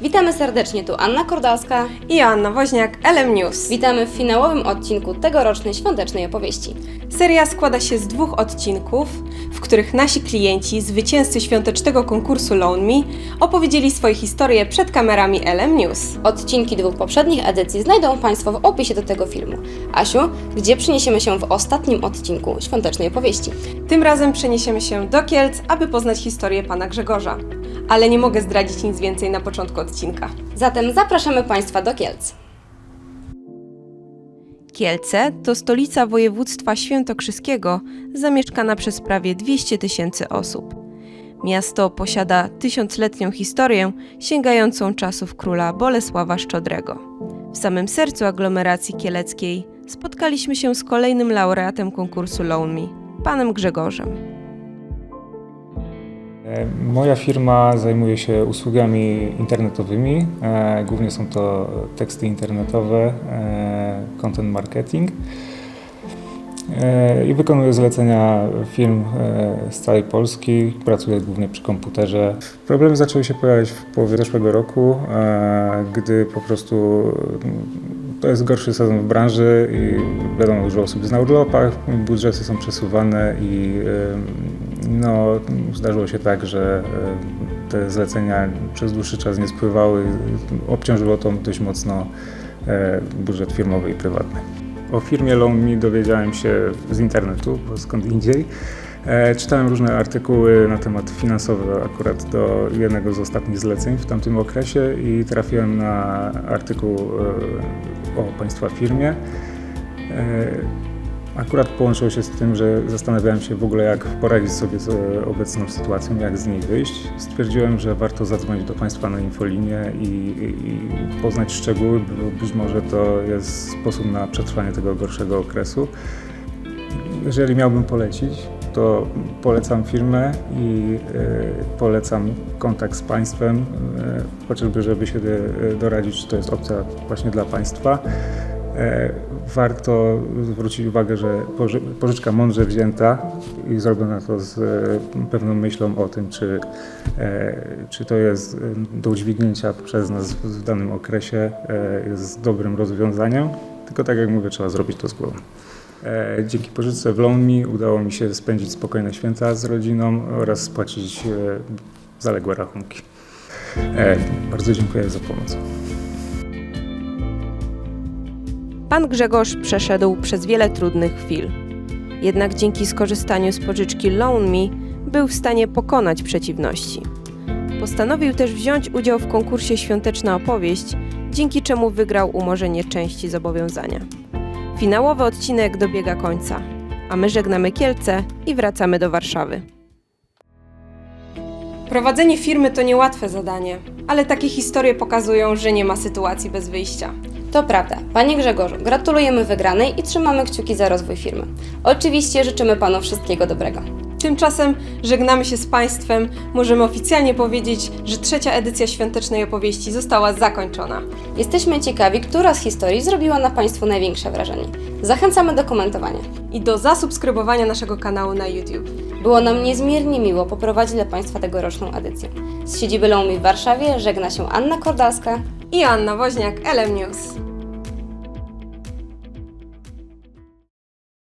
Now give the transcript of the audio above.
Witamy serdecznie, tu Anna Kordalska. i Anna Woźniak, LM News. Witamy w finałowym odcinku tegorocznej świątecznej opowieści. Seria składa się z dwóch odcinków, których nasi klienci, zwycięzcy świątecznego konkursu Loan Me, opowiedzieli swoje historie przed kamerami LM News. Odcinki dwóch poprzednich edycji znajdą Państwo w opisie do tego filmu. Asiu, gdzie przeniesiemy się w ostatnim odcinku świątecznej opowieści? Tym razem przeniesiemy się do Kielc, aby poznać historię pana Grzegorza. Ale nie mogę zdradzić nic więcej na początku odcinka. Zatem zapraszamy Państwa do Kielc. Kielce to stolica województwa świętokrzyskiego, zamieszkana przez prawie 200 tysięcy osób. Miasto posiada tysiącletnią historię sięgającą czasów króla Bolesława Szczodrego. W samym sercu aglomeracji kieleckiej spotkaliśmy się z kolejnym laureatem konkursu Loan Me, panem Grzegorzem. E, Moja firma zajmuje się usługami internetowymi. E, Głównie są to teksty internetowe, e, content marketing. I wykonuję zlecenia firm z całej Polski. Pracuję głównie przy komputerze. Problemy zaczęły się pojawiać w połowie zeszłego roku, gdy po prostu mm, to jest gorszy sezon w branży i wiadomo, dużo osób jest na urlopach, budżety są przesuwane i no, zdarzyło się tak, że e, te zlecenia przez dłuższy czas nie spływały. Obciążyło to dość mocno e, budżet firmowy i prywatny. O firmie Loan dowiedziałem się z internetu, bo skąd indziej. E, Czytałem różne artykuły na temat finansowy akurat do jednego z ostatnich zleceń w tamtym okresie i trafiłem na artykuł o Państwa firmie. Akurat połączyło się z tym, że zastanawiałem się w ogóle, jak poradzić sobie z e, obecną sytuacją, jak z niej wyjść. Stwierdziłem, że warto zadzwonić do Państwa na infolinię i, i, poznać szczegóły, bo być może to jest sposób na przetrwanie tego gorszego okresu. Jeżeli miałbym polecić, to polecam firmę i e, polecam kontakt z Państwem, e, chociażby żeby się doradzić, czy to jest opcja właśnie dla Państwa. E, Warto zwrócić uwagę, że poży- pożyczka mądrze wzięta i zrobiona to z e, pewną myślą o tym, czy, e, czy to jest do udźwignięcia przez nas w danym okresie, jest dobrym rozwiązaniem. Tylko tak jak mówię, trzeba zrobić to z głową. Dzięki pożyczce w Loan Me udało mi się spędzić spokojne święta z rodziną oraz spłacić zaległe rachunki. Bardzo dziękuję za pomoc. Pan Grzegorz przeszedł przez wiele trudnych chwil. Jednak dzięki skorzystaniu z pożyczki Loan Me był w stanie pokonać przeciwności. Postanowił też wziąć udział w konkursie Świąteczna Opowieść, dzięki czemu wygrał umorzenie części zobowiązania. Finałowy odcinek dobiega końca, a my żegnamy Kielce i wracamy do Warszawy. Prowadzenie firmy to niełatwe zadanie, ale takie historie pokazują, że nie ma sytuacji bez wyjścia. To prawda. Panie Grzegorzu, gratulujemy wygranej i trzymamy kciuki za rozwój firmy. Oczywiście życzymy Panu wszystkiego dobrego. Tymczasem żegnamy się z Państwem. Możemy oficjalnie powiedzieć, że trzecia edycja świątecznej opowieści została zakończona. Jesteśmy ciekawi, która z historii zrobiła na Państwu największe wrażenie. Zachęcamy do komentowania. I do zasubskrybowania naszego kanału na YouTube. Było nam niezmiernie miło poprowadzić dla Państwa tegoroczną edycję. Z siedziby Lomi w Warszawie żegna się Anna Kordalska. I Anna Woźniak, LM News.